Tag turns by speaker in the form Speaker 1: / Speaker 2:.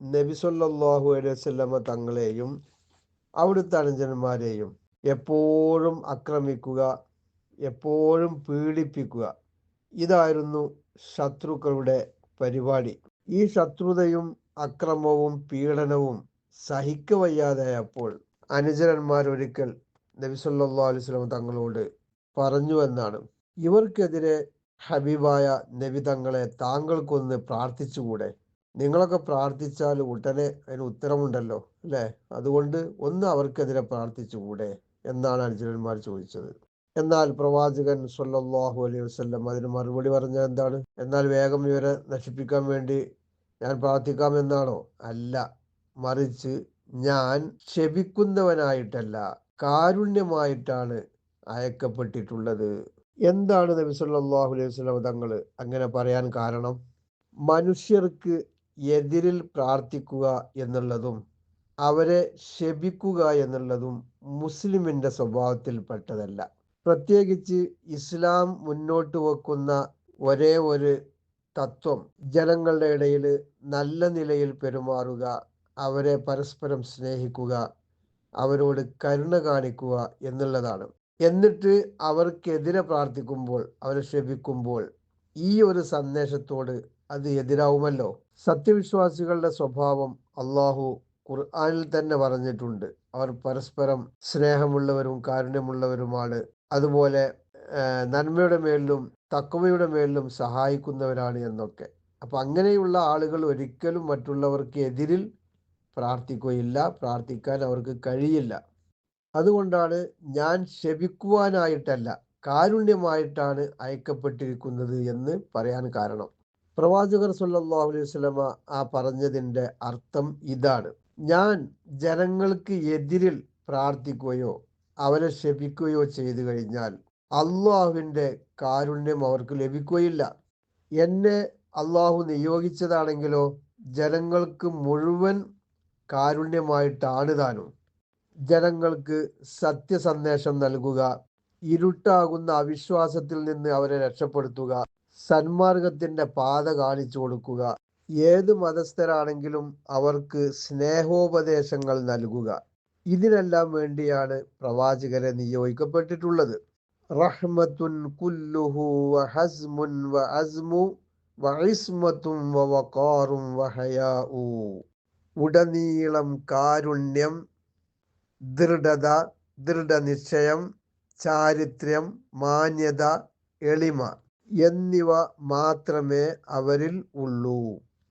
Speaker 1: നബിസൊല്ലാഹു അലൈഹി വസല്ലമ തങ്ങളെയും അവിടുത്തെ അനുജന്മാരെയും എപ്പോഴും ആക്രമിക്കുക എപ്പോഴും പീഡിപ്പിക്കുക. ഇതായിരുന്നു ശത്രുക്കളുടെ പരിപാടി. ഈ ശത്രുതയും അക്രമവും പീഡനവും സഹിക്കവയ്യാതായപ്പോൾ നബി നബിസല്ലാ അലൈഹി വസല്ലമ തങ്ങളോട് പറഞ്ഞു എന്നാണ്. ഇവർക്കെതിരെ ഹബീബായ നബി തങ്ങളെ താങ്കൾക്കൊന്ന് പ്രാർത്ഥിച്ചുകൂടെ? നിങ്ങളൊക്കെ പ്രാർത്ഥിച്ചാൽ ഉടനെ അതിന് ഉത്തരമുണ്ടല്ലോ അല്ലേ? അതുകൊണ്ട് ഒന്ന് അവർക്കെതിരെ പ്രാർത്ഥിച്ചുകൂടെ എന്നാണ് അനുചരന്മാർ ചോദിച്ചത്. എന്നാൽ പ്രവാചകൻ സല്ലല്ലാഹു അലൈഹി വസല്ലം അതിന് മറുപടി പറഞ്ഞത് എന്താണ്? എന്നാൽ വേഗം ഇവരെ നശിപ്പിക്കാൻ വേണ്ടി ഞാൻ പ്രാർത്ഥിക്കാമെന്നാണോ? അല്ല. മറിച്ച് ഞാൻ ക്ഷമിക്കുന്നവനായിട്ടല്ല കാരുണ്യമായിട്ടാണ് അയക്കപ്പെട്ടിട്ടുള്ളത്. എന്താണ് നബി സല്ലല്ലാഹു അലൈഹി വസ്ലം തങ്ങൾ അങ്ങനെ പറയാൻ കാരണം? മനുഷ്യർക്ക് എതിരിൽ പ്രാർത്ഥിക്കുക എന്നുള്ളതും അവരെ ശപിക്കുക എന്നുള്ളതും മുസ്ലിമിന്റെ സ്വഭാവത്തിൽപ്പെട്ടതല്ല. പ്രത്യേകിച്ച് ഇസ്ലാം മുന്നോട്ട് വെക്കുന്ന ഒരേ ഒരു തത്വം ജനങ്ങളുടെ ഇടയിൽ നല്ല നിലയിൽ പെരുമാറുക അവരെ പരസ്പരം സ്നേഹിക്കുക അവരോട് കരുണ കാണിക്കുക എന്നുള്ളതാണ്. എന്നിട്ട് അവർക്കെതിരെ പ്രാർത്ഥിക്കുമ്പോൾ അവരെ ക്ഷമിക്കുമ്പോൾ ഈ ഒരു സന്ദേശത്തോട് അത് എതിരാവുമല്ലോ. സത്യവിശ്വാസികളുടെ സ്വഭാവം അള്ളാഹു ഖുർആാനിൽ തന്നെ പറഞ്ഞിട്ടുണ്ട്. അവർ പരസ്പരം സ്നേഹമുള്ളവരും കാരുണ്യമുള്ളവരുമാണ്. അതുപോലെ നന്മയുടെ മേലിലും തക്കവയുടെ മേലിലും സഹായിക്കുന്നവരാണ് എന്നൊക്കെ. അപ്പൊ അങ്ങനെയുള്ള ആളുകൾ ഒരിക്കലും മറ്റുള്ളവർക്ക് എതിരിൽ പ്രാർത്ഥിക്കുകയില്ല പ്രാർത്ഥിക്കാൻ അവർക്ക് കഴിയില്ല. അതുകൊണ്ടാണ് ഞാൻ ശപിക്കുവാനായിട്ടല്ല കാരുണ്യമായിട്ടാണ് അയക്കപ്പെട്ടിരിക്കുന്നത് എന്ന് പറയാൻ കാരണം. പ്രവാചകർ സല്ലല്ലാഹു അലൈഹി വസല്ലമ ആ പറഞ്ഞതിന്റെ അർത്ഥം ഇതാണ്. ഞാൻ ജനങ്ങൾക്ക് എതിരിൽ പ്രാർത്ഥിക്കുകയോ അവരെ ശപിക്കുകയോ ചെയ്തു കഴിഞ്ഞാൽ അള്ളാഹുവിന്റെ കാരുണ്യം അവർക്ക് ലഭിക്കുകയില്ല. എന്നെ അള്ളാഹു നിയോഗിച്ചതാണെങ്കിലോ ജനങ്ങൾക്ക് മുഴുവൻ കാരുണ്യമായിട്ടാണ് താനും. ജനങ്ങൾക്ക് സത്യസന്ദേശം നൽകുക ഇരുട്ടാകുന്ന അവിശ്വാസത്തിൽ നിന്ന് അവരെ രക്ഷപ്പെടുത്തുക സന്മാർഗത്തിന്റെ പാത കാണിച്ചു കൊടുക്കുക. ഏത് മതസ്ഥരാണെങ്കിലും അവർക്ക് സ്നേഹോപദേശങ്ങൾ നൽകുക. ഇതിനെല്ലാം വേണ്ടിയാണ് പ്രവാചകരെ നിയോഗിക്കപ്പെട്ടിട്ടുള്ളത്. റഹ്മത്തുൻ കുല്ലുഹു വഹസ്മുൻ വഅസ്മു വൈസ്മത്തും വവക്കാറും വഹയാഉ ഉടനീളം കാരുണ്യം ദൃഢത ദൃഢനിശ്ചയം ചാരിത്ര്യം മാന്യത എളിമ. എന്നിവ മാത്രമേ അവരിൽ ഉള്ളൂ.